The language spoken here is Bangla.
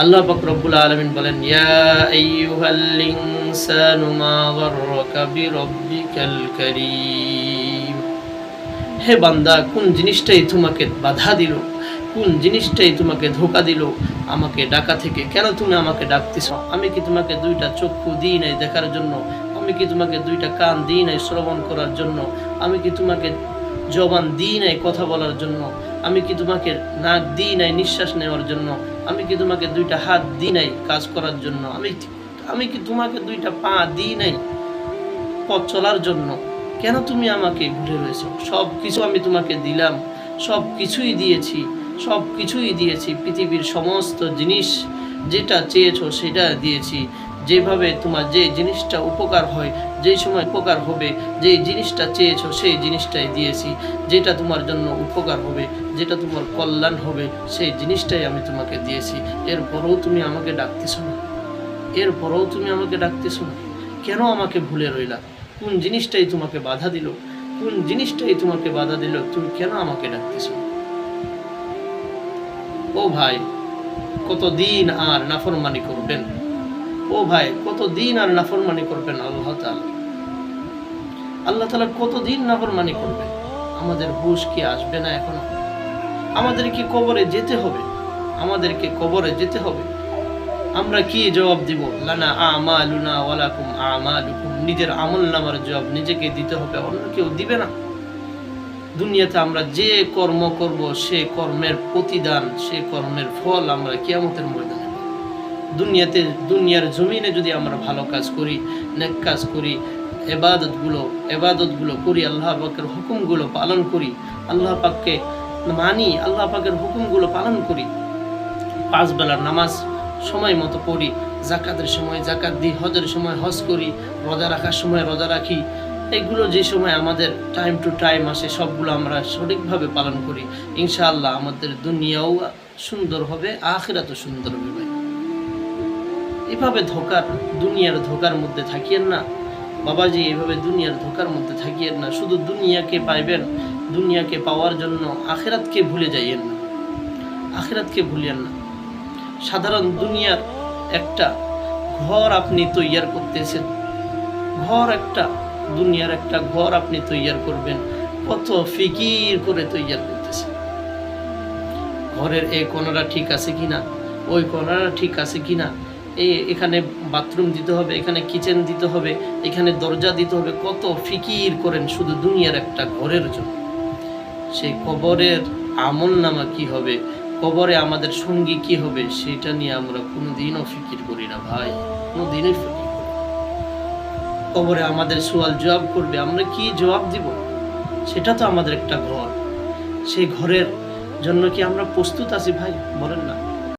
আল্লাহ পাক রব্বুল আলামিন বলেন হে বান্দা, কোন জিনিসটাই তোমাকে বাধা দিল? কোন জিনিসটাই তোমাকে ধোকা দিল? আমাকে ডাকা থেকে কেন তুমি আমাকে ডাকতেছ? আমি কি তোমাকে দুইটা চক্ষু দিই নাই দেখার জন্য? আমি কি তোমাকে দুইটা কান দিই নাই শ্রবণ করার জন্য? আমি কি তোমাকে জবান দিই নাই কথা বলার জন্য? আমি কি তোমাকে নাক দিই নাই, নিঃশ্বাস নেওয়ার জন্য? আমি কি তোমাকে দুইটা হাত দিই নাই কাজ করার জন্য? আমি আমি কি তোমাকে দুইটা পা দিই নাই পথ চলার জন্য? কেন তুমি আমাকে ভুলে রয়েছো? সব কিছু আমি তোমাকে দিলাম সব কিছুই দিয়েছি সব কিছুই দিয়েছি, পৃথিবীর সমস্ত জিনিস যেটা চেয়েছো সেটা দিয়েছি। যেভাবে তোমার যে জিনিসটা উপকার হয়, যেই সময় উপকার হবে যে জিনিসটা চেয়েছো সেই জিনিসটাই দিয়েছি। যেটা তোমার জন্য উপকার হবে, যেটা তোমার কল্যাণ হবে, সেই জিনিসটাই আমি তোমাকে দিয়েছি। এরপরেও তুমি আমাকে ডাকতেছো না। এরপরেও তুমি আমাকে ডাকতেছো না। কেন আমাকে ভুলে রইলা? কোন জিনিসটাই তোমাকে বাধা দিল? কোন জিনিসটাই তোমাকে বাধা দিল? তুমি কেন আমাকে ডাকতেছো? ও ভাই, কতদিন আর নাফরমানি করবেন? ও ভাই, কতদিন আর নাফরমানি করবেন আল্লাহ আল্লাহ তাআলা কতদিন নাফরমানি করবেন? আমাদের হুশ কি আসবে না এখনও? আমাদেরকে কবরে যেতে হবে। আমাদেরকে কবরে যেতে হবে। আমরা কি জবাব দিব? লানা আমালুনা ওয়ালাকুম আমালুকুম। নিজের আমল নামার জবাব নিজেকে দিতে হবে, অন্য কেউ দিবে না। দুনিয়াতে আমরা যে কর্ম করব, সে কর্মের প্রতিদান, সে কর্মের ফল আমরা কিয়ামতের ময়দানে। দুনিয়াতে, দুনিয়ার জমিনে যদি আমরা ভালো কাজ করি, নেক কাজ করি, এবাদতগুলো এবাদতগুলো করি, আল্লাহ পাকের হুকুমগুলো পালন করি, আল্লাহ পাককে মানি, আল্লাহ পাকের হুকুমগুলো পালন করি, পাঁচ বেলার নামাজ সময় মতো পড়ি, জাকাতের সময় জাকাত দিই, হজের সময় হজ করি, রোজা রাখার সময় রোজা রাখি, এগুলো যে সময় আমাদের টাইম টু টাইম আসে, সবগুলো আমরা সঠিকভাবে পালন করি। ইনশাআল্লাহ আমাদের দুনিয়াও সুন্দর হবে, আখিরাতও সুন্দর হবে এভাবে ধোকার দুনিয়ার ধোকার মধ্যে থাকিয়েন না। বাবাজি, এভাবে দুনিয়ার ধোকার মধ্যে থাকিয়েন না। শুধু দুনিয়াকে পাইবেন, দুনিয়াকে পাওয়ার জন্য আখেরাতকে ভুলে যাইয়েন না। আখেরাতকে ভুলিয়েন না। সাধারণ দুনিয়ার একটা ঘর আপনি তৈয়ার করতেছেন। ঘর একটা, দুনিয়ার একটা ঘর আপনি তৈয়ার করবেন। কত ফিকির করে তৈয়ার করতেছেন। ঘরের এই কোণাটা ঠিক আছে কিনা? ওই কোণাটা ঠিক আছে কিনা? এই এখানে বাথরুম দিতে হবে, এখানে কিচেন দিতে হবে, এখানে দরজা দিতে হবে। কত ফিকির করেন শুধু দুনিয়ার একটা ঘরের জন্য। সেই কবরের আমল নামা কি হবে? কবরে আমাদের সঙ্গী কি হবে? সেটা নিয়ে আমরা কোনোদিনও ফিকির করি না ভাই, কোনোদিনই ফিকির করি কবরে আমাদের সোয়াল জবাব করবে, আমরা কি জবাব দিব? সেটা তো আমাদের একটা ঘর। সেই ঘরের জন্য কি আমরা প্রস্তুত আছি ভাই? বলেন না।